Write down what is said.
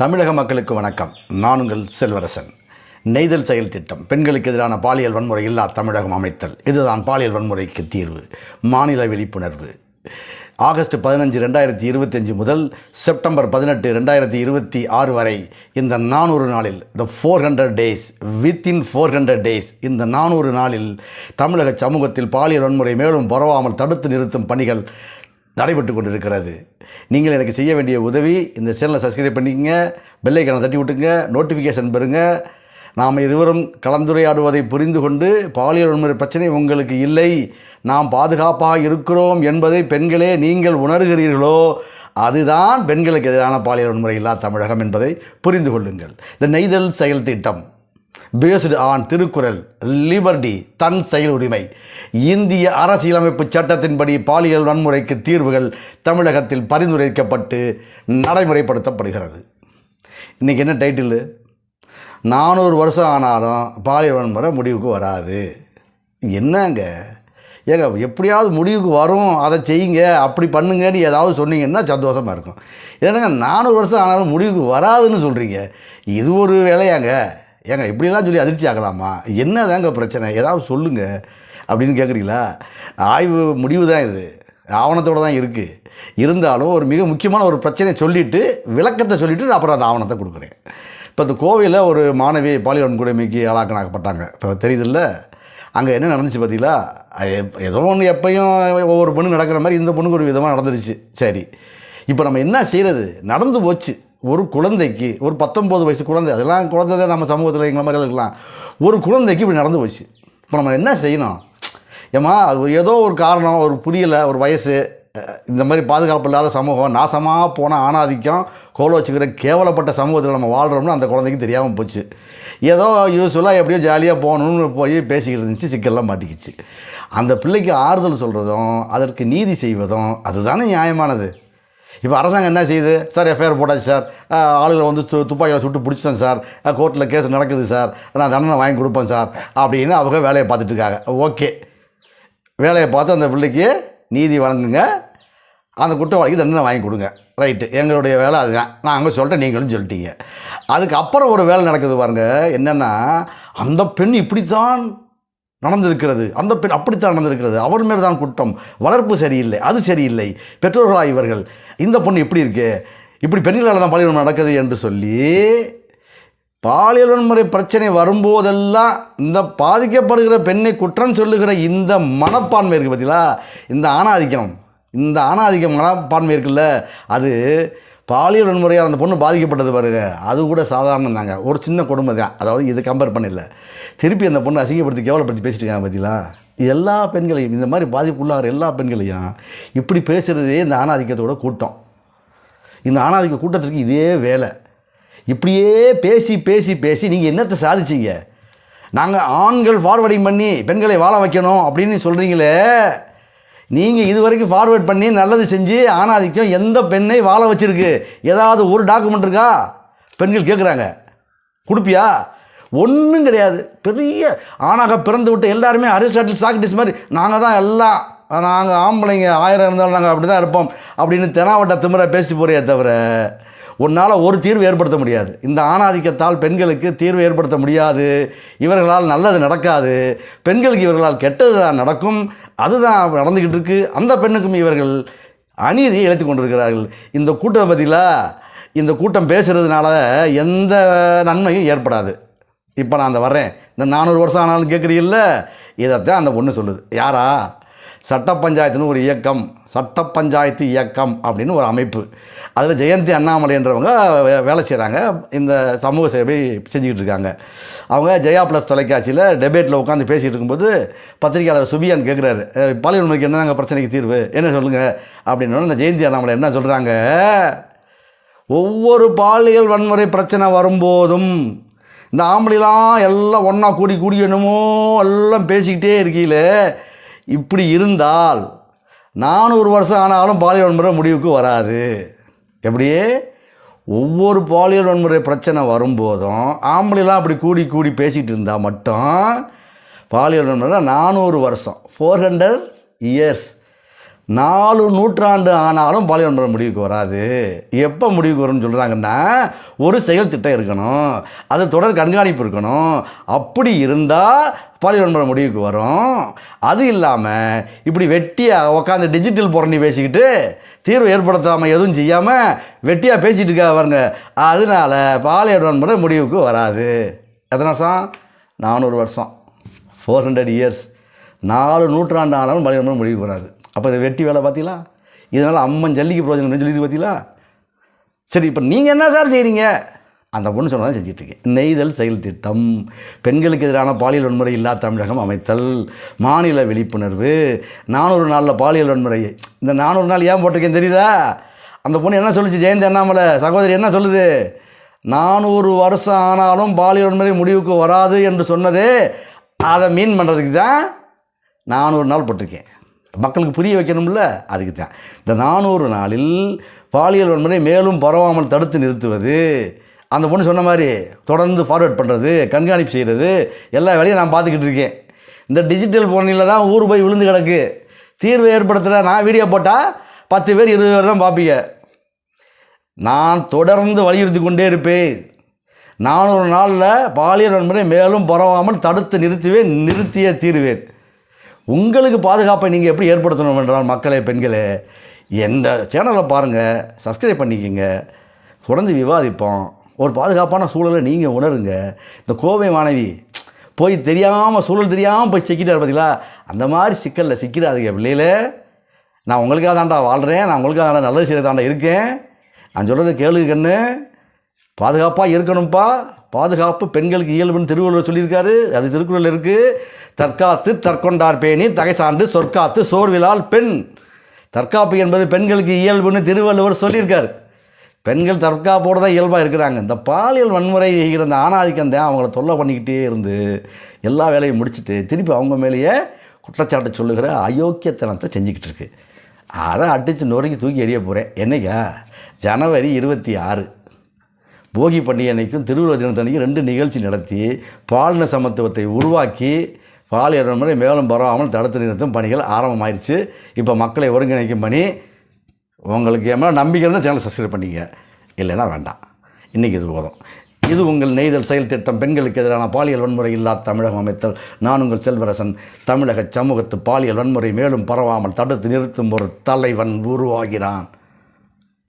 தமிழக மக்களுக்கு வணக்கம். நான் உங்கள் செல்வரசன். நெய்தல் செயல் திட்டம். பெண்களுக்கு எதிரான பாலியல் வன்முறை இல்லா தமிழகம் அமைத்தல். இதுதான் பாலியல் வன்முறைக்கு தீர்வு. மாநில விழிப்புணர்வு. ஆகஸ்ட் பதினஞ்சு ரெண்டாயிரத்தி இருபத்தஞ்சு முதல் செப்டம்பர் பதினெட்டு ரெண்டாயிரத்தி இருபத்தி ஆறு வரை இந்த நானூறு நாளில் the four hundred days within four hundred days இந்த நானூறு நாளில் தமிழக சமூகத்தில் பாலியல் வன்முறை மேலும் பரவாமல் தடுத்து நிறுத்தும் பணிகள் நடைபெற்று கொண்டிருக்கிறது. நீங்கள் எனக்கு செய்ய வேண்டிய உதவி இந்த சேனலை சப்ஸ்கிரைப் பண்ணிக்கங்க பெல்லைக்கான தட்டி விட்டுங்க நோட்டிஃபிகேஷன் பெறுங்க. நாம் இருவரும் கலந்துரையாடுவதை புரிந்து கொண்டு பாலியல் வன்முறை பிரச்சனை உங்களுக்கு இல்லை. நாம் பாதுகாப்பாக இருக்கிறோம் என்பதை பெண்களே நீங்கள் உணர்கிறீர்களோ அதுதான் பெண்களுக்கு எதிரான பாலியல் வன்முறை இல்லா தமிழகம் என்பதை புரிந்து கொள்ளுங்கள். இந்த நெய்தல் செயல் திட்டம். பேஸ்டு ஆன் திருக்குறள் லிபர்டி தன் செயல் உரிமை. இந்திய அரசியலமைப்பு சட்டத்தின்படி பாலியல் வன்முறைக்கு தீர்வுகள் தமிழகத்தில் பரிந்துரைக்கப்பட்டு நடைமுறைப்படுத்தப்படுகிறது. இன்றைக்கி என்ன டைட்டிலு நானூறு வருஷம் ஆனாலும் பாலியல் வன்முறை முடிவுக்கு வராது. என்னங்க? ஏங்க எப்படியாவது முடிவுக்கு வரும் அதை செய்யுங்க அப்படி பண்ணுங்கன்னு ஏதாவது சொன்னீங்கன்னா சந்தோஷமாக இருக்கும். ஏன்னாங்க நானூறு வருஷம் ஆனாலும் முடிவுக்கு வராதுன்னு சொல்கிறீங்க இது ஒரு வேலையாங்க. ஏங்க இப்படிலாம் சொல்லி அதிர்ச்சி ஆகலாமா? என்னதாங்க பிரச்சனை? ஏதாவது சொல்லுங்கள் அப்படின்னு கேட்குறீங்களா ஆய்வு முடிவு தான் இது. ஆவணத்தோடு தான் இருக்குது இருந்தாலும் ஒரு மிக முக்கியமான ஒரு பிரச்சனையை சொல்லிவிட்டு விளக்கத்தை சொல்லிவிட்டு அப்புறம் அந்த ஆவணத்தை கொடுக்குறேன். இப்போ இந்த கோவையில் ஒரு மாணவி பாலியல் வன்கொடுமைக்கு ஆளாக்கணாக்கப்பட்டாங்க இப்போ தெரியுதுல்ல? அங்கே என்ன நடந்துச்சு பார்த்தீங்களா ஏதோ ஒன்று எப்பயும் ஒவ்வொரு பொண்ணு நடக்கிற மாதிரி இந்த பொண்ணுக்கு ஒரு விதமாக நடந்துருச்சு. சரி. இப்போ நம்ம என்ன செய்கிறது நடந்து போச்சு. ஒரு குழந்தைக்கு ஒரு பத்தொம்போது வயசு குழந்தை அதெல்லாம் குழந்தை தான் நம்ம சமூகத்தில் எங்களை மாதிரி இருக்கலாம். ஒரு குழந்தைக்கு இப்படி நடந்து போச்சு. இப்போ நம்ம என்ன செய்யணும்? ஏம்மா அது ஏதோ ஒரு காரணம் ஒரு புரியலை ஒரு வயசு இந்த மாதிரி பாதுகாப்பு இல்லாத சமூகம் நாசமாக போன ஆணாதிக்கம் கோல வச்சுக்கிற கேவலப்பட்ட சமூகத்தில் நம்ம வாழ்கிறோம்னு அந்த குழந்தைக்கு தெரியாமல் போச்சு. ஏதோ யூஸ்ஃபுல்லாக எப்படியோ ஜாலியாக போகணும்னு போய் பேசிக்கிட்டு இருந்துச்சு சிக்கல்லாம் மாட்டிக்கிச்சு. அந்த பிள்ளைக்கு ஆறுதல் சொல்கிறதும் அதற்கு நீதி செய்வதும் அதுதானே நியாயமானது? இப்போ அரசாங்கம் என்ன செய்யுது? சார் எஃப்ஐஆர் போட்டாச்சு சார். ஆளுகளை வந்து து துப்பாக்கியில் சுட்டு பிடிச்சிட்டேன் சார். கோர்ட்டில் கேஸ் நடக்குது சார். நான் தண்டனை வாங்கி கொடுப்பேன் சார் அப்படின்னு அவங்க வேலையை பார்த்துட்டு இருக்காங்க. ஓகே. வேலையை பார்த்து அந்த பிள்ளைக்கு நீதி வழங்குங்க. அந்த குற்றவாளிக்கு தண்டனை வாங்கி கொடுங்க. ரைட்டு எங்களுடைய வேலை அதுதான். நான் அங்கே சொல்லிட்டேன் நீங்களும் சொல்லிட்டீங்க. அதுக்கப்புறம் ஒரு வேலை நடக்குது பாருங்கள் என்னென்னா அந்த பெண் இப்படித்தான் நடந்திருக்கிறது. அந்த பெண் அப்படித்தான் நடந்திருக்கிறது. அவர் மேல் தான் குற்றம். வளர்ப்பு சரியில்லை. அது சரியில்லை. பெற்றோர்களா இவர்கள் இந்த பொண்ணு இப்படி இருக்கு? இப்படி பெண்களால் தான் பாலியல் நடக்குது என்று சொல்லி பாலியல் வன்முறை பிரச்சனை வரும்போதெல்லாம் இந்த பாதிக்கப்படுகிற பெண்ணை குற்றம் சொல்லுகிற இந்த மனப்பான்மை இருக்குது பார்த்தீங்களா? இந்த ஆணாதிக்கம். இந்த ஆணாதிக்க மனப்பான்மை இருக்குல்ல? அது பாலியல் வன்முறையால் அந்த பொண்ணு பாதிக்கப்பட்டது பாருங்க. அது கூட சாதாரணம் தாங்க ஒரு சின்ன குடும்பம் தான் அதாவது இது கம்பேர் பண்ணல. திருப்பி அந்த பொண்ணை அசிங்கப்படுத்தி கேவலப்படுத்தி பேசிட்டு இருக்காங்க பார்த்தீங்களா எல்லா பெண்களையும் இந்த மாதிரி பாதிப்புள்ளாகிற எல்லா பெண்களையும் இப்படி பேசுகிறதே இந்த ஆணாதிக்கத்தோட கூட்டம். இந்த ஆணாதிக்க கூட்டத்திற்கு இதே வேலை. இப்படியே பேசி பேசி பேசி நீங்கள் என்னத்தை சாதிச்சிங்க? நாங்கள் ஆண்கள் ஃபார்வர்டிங் பண்ணி பெண்களை வாழ வைக்கணும் அப்படின்னு சொல்கிறீங்களே நீங்கள் இது வரைக்கும் ஃபார்வேர்ட் பண்ணி நல்லது செஞ்சு ஆணாதிக்கம் எந்த பெண்ணை வாழ வச்சுருக்கு? ஏதாவது ஒரு டாக்குமெண்ட் இருக்கா? பெண்கள் கேட்குறாங்க கொடுப்பியா? ஒன்றும் கிடையாது. பெரிய ஆணாக பிறந்து விட்டு எல்லாருமே அரிஸ்டாட்டில் சாக்டிஸ் மாதிரி நாங்கள் தான் எல்லாம் நாங்கள் ஆம்பளைங்க ஆயிரம் இருந்தாலும் நாங்கள் அப்படி தான் இருப்போம். அப்படின்னு தெனாவட்ட திமுறை பேசிட்டு போறியே தவிர உன்னால் ஒரு தீர்வு ஏற்படுத்த முடியாது. இந்த ஆணாதிக்கத்தால் பெண்களுக்கு தீர்வு ஏற்படுத்த முடியாது. இவர்களால் நல்லது நடக்காது. பெண்களுக்கு இவர்களால் கெட்டது தான் நடக்கும். அதுதான் நடந்துக்கிட்டு இருக்குது அந்த பெண்ணுக்கும் இவர்கள் அநீதியை இழைத்து கொண்டிருக்கிறார்கள். இந்த கூட்டம் பதிலாக இந்த கூட்டம் பேசுகிறதுனால எந்த நன்மையும் ஏற்படாது. இப்போ நான் அந்த வர்றேன். இந்த நானூறு வருஷம் ஆனாலும் கேட்குறீல்ல இதைத்தான் அந்த ஒன்று சொல்லுது. யாரா? சட்ட பஞ்சாயத்துன்னு ஒரு இயக்கம். சட்ட பஞ்சாயத்து இயக்கம் அப்படின்னு ஒரு அமைப்பு. அதில் ஜெயந்தி அண்ணாமலைன்றவங்க வே- வேலை செய்கிறாங்க இந்த சமூக சேவை செஞ்சுக்கிட்டு இருக்காங்க. அவங்க ஜெயா ப்ளஸ் தொலைக்காட்சியில் டெபேட்டில் உட்காந்து பேசிகிட்டு இருக்கும்போது பத்திரிகையாளர் சுபியான் கேட்குறாரு பாலியல் வன்முறைக்கு என்னங்க பிரச்சனைக்கு தீர்வு? என்ன சொல்லுங்கள் அப்படின்னு இந்த ஜெயந்தி அண்ணாமலை என்ன சொல்கிறாங்க ஒவ்வொரு பாலியல் வன்முறை பிரச்சனை வரும்போதும் இந்த ஆம்பளைலாம் எல்லாம் ஒன்றா கூடி கூடி என்னமோ எல்லாம் பேசிக்கிட்டே இருக்கீங்களே இப்படி இருந்தால் நானூறு வருஷம் ஆனாலும் பாலியல் வன்முறை முடிவுக்கு வராது. எப்படியே? ஒவ்வொரு பாலியல் வன்முறை பிரச்சனை வரும்போதும் ஆம்பளைலாம் அப்படி கூடி கூடி பேசிகிட்டு இருந்தால் மட்டும் பாலியல் வன்முறை நானூறு வருஷம். ஃபோர் ஹண்ட்ரட் இயர்ஸ் நாலு நூற்றாண்டு ஆனாலும் பாலியல் முடிவுக்கு வராது. எப்போ முடிவுக்கு வரும்னு சொல்கிறாங்கன்னா ஒரு செயல் திட்டம் இருக்கணும். அது தொடர் கண்காணிப்பு இருக்கணும். அப்படி இருந்தால் பாலியல் வன்முறை முடிவுக்கு வரும். அது இல்லாமல் இப்படி வெட்டியாக உட்காந்து டிஜிட்டல் புறணி பேசிக்கிட்டு தீர்வு ஏற்படுத்தாமல் எதுவும் செய்யாமல் வெட்டியாக பேசிகிட்டு இருக்கா பாருங்க. அதனால பாலியல் வன்முறை முடிவுக்கு வராது. எத்தனை வருஷம்? நானூறு வருஷம். ஃபோர் ஹண்ட்ரட் இயர்ஸ் நாலு நூற்றாண்டு ஆனாலும் பாலியல் வன்முறை முடிவுக்கு வராது. அப்போ இதை வெட்டி வேலை பார்த்தீங்களா? இதனால் அம்மன் ஜல்லிக்கு பிரயோஜனம் சொல்லிட்டு பார்த்தீங்களா? சரி இப்போ நீங்கள் என்ன சார் செய்கிறீங்க அந்த பொண்ணு சொன்னதான் செஞ்சிட்ருக்கேன் நெய்தல் செயல் திட்டம் பெண்களுக்கு எதிரான பாலியல் வன்முறை இல்லா தமிழகம் அமைத்தல் மாநில விழிப்புணர்வு. நானூறு நாளில் பாலியல் வன்முறை. இந்த நானூறு நாள் ஏன் போட்டிருக்கேன் தெரியுதா? அந்த பொண்ணு என்ன சொல்லிச்சு? ஜெயந்தி அண்ணாமலை சகோதரி என்ன சொல்லுது? நானூறு வருஷம் ஆனாலும் பாலியல் வன்முறை முடிவுக்கு வராது என்று சொன்னது. அதை மீன் பண்ணுறதுக்கு தான் நானூறு நாள் போட்டிருக்கேன். மக்களுக்கு புரிய வைக்கணும்ல? அதுக்கு தான் இந்த நானூறு நாளில் பாலியல் வன்முறை மேலும் பரவாமல் தடுத்து நிறுத்துவது அந்த பொண்ணு சொன்ன மாதிரி தொடர்ந்து ஃபார்வேர்ட் பண்ணுறது கண்காணிப்பு செய்கிறது எல்லா வேலையும் நான் பார்த்துக்கிட்டு இருக்கேன். இந்த டிஜிட்டல் போனில் தான் ஊர் போய் விழுந்து கிடக்கு. தீர்வை ஏற்படுத்துகிற நான் வீடியோ போட்டால் பத்து பேர் இருபது பேர் தான் பார்ப்பீங்க. நான் தொடர்ந்து வலியுறுத்தி கொண்டே இருப்பேன். நானூறு நாளில் பாலியல் வன்முறை மேலும் பரவாமல் தடுத்து நிறுத்துவேன் நிறுத்தியே தீருவேன். உங்களுக்கு பாதுகாப்பை நீங்கள் எப்படி ஏற்படுத்தணும் என்றால் மக்களே பெண்களே எந்த சேனலை பாருங்கள் சப்ஸ்கிரைப் பண்ணிக்கோங்க. தொடர்ந்து விவாதிப்போம். ஒரு பாதுகாப்பான சூழலை நீங்கள் உணருங்க. இந்த கோவை மாணவி போய் தெரியாமல் சூழல் தெரியாமல் போய் சிக்கிட்டார் பார்த்தீங்களா அந்த மாதிரி சிக்கலில் சிக்கிறாதுங்க பிள்ளையில நான் உங்களுக்காக தாண்டா வாழ்கிறேன் நான் உங்களுக்காக தாண்டா நல்லது செய்ய தாண்டா இருக்கேன். நான் சொல்கிறது கேளு கண்ணு. பாதுகாப்பாக இருக்கணும்ப்பா பாதுகாப்பு பெண்களுக்கு இயல்புன்னு திருவள்ளுவர் சொல்லியிருக்காரு. அது திருக்குறள் இருக்குது தற்காத்து தற்கொண்டார் பேணி தகை சான்று சொற்காத்து சோர்விலால் பெண். தற்காப்பு என்பது பெண்களுக்கு இயல்புன்னு திருவள்ளுவர் சொல்லியிருக்கார். பெண்கள் தற்காப்போடு தான் இயல்பாக இருக்கிறாங்க. இந்த பாலியல் வன்முறை செய்கிற இந்த ஆணாதிக்கம் தான் அவங்கள தொல்லை பண்ணிக்கிட்டே இருந்து எல்லா வேலையும் முடிச்சுட்டு திருப்பி அவங்க மேலேயே குற்றச்சாட்டை சொல்லுகிற அயோக்கியத்தனத்தை செஞ்சுக்கிட்டு இருக்கு. அதை அடித்து நொறுக்கி தூக்கி எறிய போகிறேன் என்னைக்கா? ஜனவரி இருபத்தி ஆறு. போகி பண்டிகை அன்னைக்கும் திருவள்ளுவர் தினத்தன்னைக்கும் ரெண்டு நிகழ்ச்சி நடத்தி பாலின சமத்துவத்தை உருவாக்கி பாலியல் வன்முறை மேலும் பரவாமல் தடுத்து நிறுத்தும் பணிகள் ஆரம்பமாயிருச்சு. இப்போ மக்களை ஒருங்கிணைக்கும் பணி. உங்களுக்கு ஏமா நம்பிக்கை இருந்தால் சேனல் சப்ஸ்கிரைப் பண்ணிங்க இல்லைன்னா வேண்டாம். இன்றைக்கி இது போதும். இது உங்கள் நெய்தல் செயல் திட்டம். பெண்களுக்கு எதிரான பாலியல் வன்முறை இல்லா தமிழகம் அமைத்தல். நான் உங்கள் செல்வரசன். தமிழக சமூகத்து பாலியல் வன்முறை மேலும் பரவாமல் தடுத்து நிறுத்தும் ஒரு தலைவன் உருவாகிறான்.